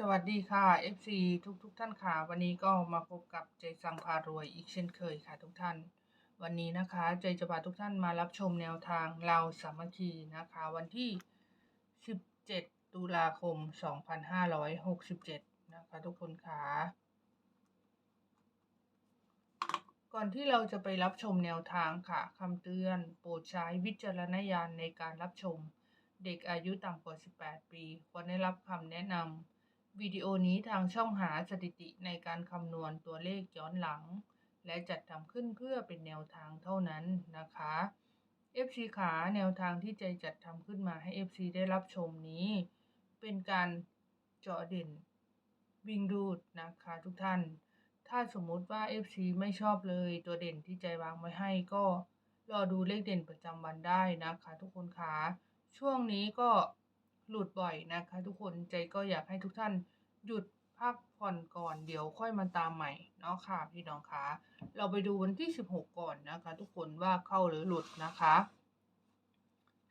สวัสดีค่ะ FC ทุกทุกๆท่านค่ะ วันนี้ก็มาพบกับเจสังพารวยอีกเช่นเคยค่ะทุกท่าน วันนี้นะคะเจจะพาทุกท่านมารับชมแนวทางเราสามัคคีนะคะ วันที่ 17 ตุลาคม 2567 นะคะทุกคนค่ะ ก่อนที่เราจะไปรับชมแนวทางค่ะคำเตือนโปรดใช้วิจารณญาณในการรับชม เด็กอายุต่ำกว่า 18 ปีควรได้รับคำแนะนำ วิดีโอนี้ทางช่องหาสถิติในการคำนวณตัวเลขย้อนหลัง และจัดทำขึ้นเพื่อเป็นแนวทางเท่านั้นนะคะ FC ขาแนวทางที่ใจจัดทำขึ้นมาให้ FC ได้รับชมนี้ เป็นการเจาะเด่นวิ่งรูดนะคะทุกท่าน ถ้าสมมุติว่า FC ไม่ชอบเลยตัวเด่นที่ใจวางไว้ให้ก็รอดูเลขเด่นประจำวันได้นะคะ ทุกคนคะช่วงนี้ก็ หลุดบ่อยนะคะ ทุกคนใจก็อยากให้ทุกท่านหยุดพักผ่อนก่อนเดี๋ยวค่อยมาตามใหม่เนาะค่ะพี่น้องคะเราไปดูวันที่ 16 ก่อนนะคะ ทุกคนว่าเข้าหรือหลุดนะคะ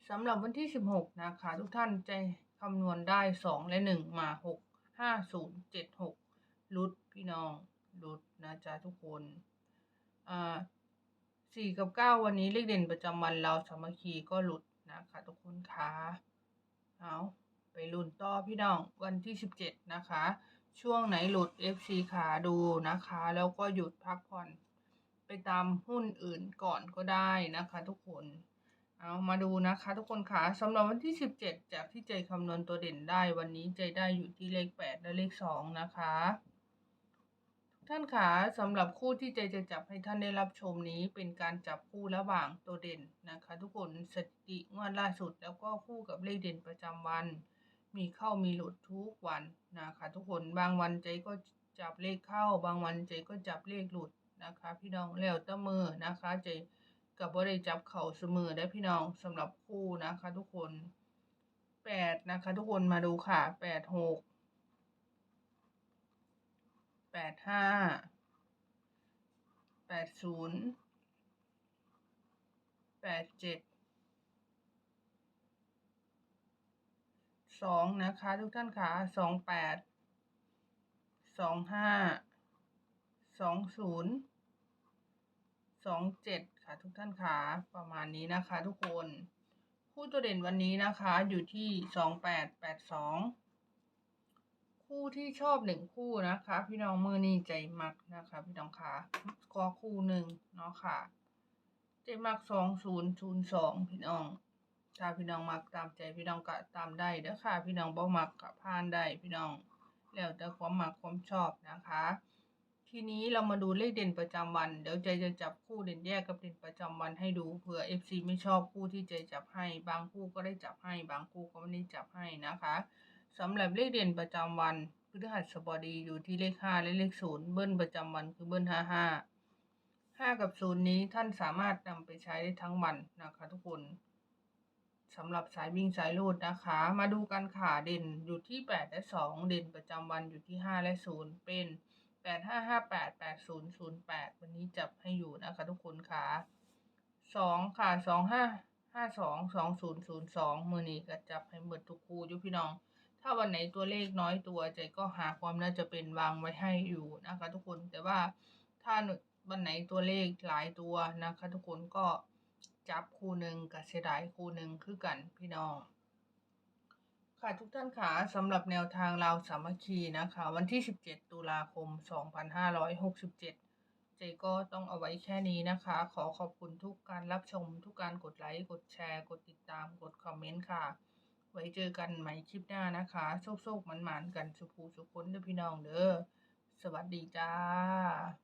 สำหรับวันที่ 16 นะคะ ทุกท่านใจคำนวณได้ 2 และ 1 มา 6 5 0 7 6ลุดพี่น้องลุดนะจ๊ะทุกคนอ่าสี่กับเก้าวันนี้เลขเด่นประจำวันเราสามัคคีก็หลุดนะคะทุกคนคะ เอาไปลุ้นต่อพี่น้องวันที่สิบเจ็ดนะคะ ช่วงไหนหลุด FC ขาดูนะคะ แล้วก็หยุดพักผ่อนไปตามหุ้นอื่นก่อนก็ได้นะคะทุกคนเอามาดูนะคะ ทุกคนค่ะสำหรับวันที่ 17 จากที่ใจคำนวณตัวเด่นได้วันนี้ใจได้อยู่ที่เลข 8 และเลข 2 นะคะ ท่านคะสำหรับคู่ที่ใจจะจับให้ท่านได้รับชมนี้ เป็นการจับคู่ระหว่างตัวเด่นนะคะ ทุกคนสถิติงวดล่าสุดแล้วก็คู่กับเลขเด่นประจำวัน มีเข้ามีหลุดทุกวันนะคะ ทุกคนบางวันใจก็จับเลขเข้า บางวันใจก็จับเลขหลุดนะคะ พี่น้องแล้วต่มือนะคะใจกับว่าได้จับเข่าเสมอได้พี่น้องสำหรับคู่นะคะ ทุกคนแปดนะคะ ทุกคนมาดูค่ะแปดหก แปดห้าแปดศูนย์แปดเจ็ดสองนะคะทุกท่านคะสองแปดสองห้าสองศูนย์สองเจ็ดค่ะทุกท่านคะประมาณนี้นะคะทุกคน คู่ตัวเด่นวันนี้นะคะอยู่ที่สองแปดแปดสอง คู่ที่ชอบหนึ่งคู่นะคะ พี่น้องมือนี่ใจมักนะคะ พี่น้องคะก็คู่หนึ่งเนาะค่ะ ใจมักสองศูนย์ศูนย์สองพี่น้องถ้าพี่น้องมักตามใจพี่น้องก็ตามได้เด้อค่ะ พี่น้องบ่มักก็ผ่านได้พี่น้อง แล้วแต่ความมักความชอบนะคะ ทีนี้เรามาดูเลขเด่นประจำวัน เดี๋ยวใจจะจับคู่เด่นแยกกับเด่นประจำวันให้ดูเผื่อ FC ไม่ชอบคู่ที่ใจจับให้ บางคู่ก็ได้จับให้ บางคู่ก็ไม่ได้จับให้นะคะ สำหรับเลขเด่นประจำวันพฤหัสบดีอยู่ที่เลขห้าและเลขศูนย์เบิ้ลประจำวันคือเบิ้ลห้าห้าห้ากับศูนย์นี้ท่านสามารถนำไปใช้ได้ทั้งวันนะคะทุกคนสำหรับสายวิ่งสายลูดนะคะ มาดูกันค่ะเด่นอยู่ที่แปดและสองเด่นประจำวันอยู่ที่ห้าและศูนย์เป็นแปดห้าห้าแปดแปดศูนย์ศูนย์แปดวันนี้จับให้อยู่นะคะทุกคนค่ะสองค่ะสองห้าห้าสองสองศูนย์ศูนย์สองมือนี้ก็จับให้หมดทุกคู่อยู่พี่น้อง ถ้าวันไหนตัวเลขน้อยตัวใจก็หาความน่าจะเป็นวางไว้ให้อยู่นะคะทุกคนแต่ว่าถ้าวันไหนตัวเลขหลายตัวนะคะทุกคนก็จับคู่หนึ่งกับเสียดายคู่หนึ่งคือกันพี่น้องค่ะทุกท่านค่ะสำหรับแนวทางเราสามัคคีนะคะ วันที่ 17 ตุลาคม 2567 เจก็ต้องเอาไว้แค่นี้นะคะ ขอขอบคุณทุกการรับชม ทุกการกดไลค์ กดแชร์ กดติดตาม กดคอมเมนต์ค่ะ ไว้เจอกันใหม่คลิปหน้านะคะ โชคๆหมันๆกันสุขูสุขคนเด้อพี่น้องเด้อ สวัสดีจ้า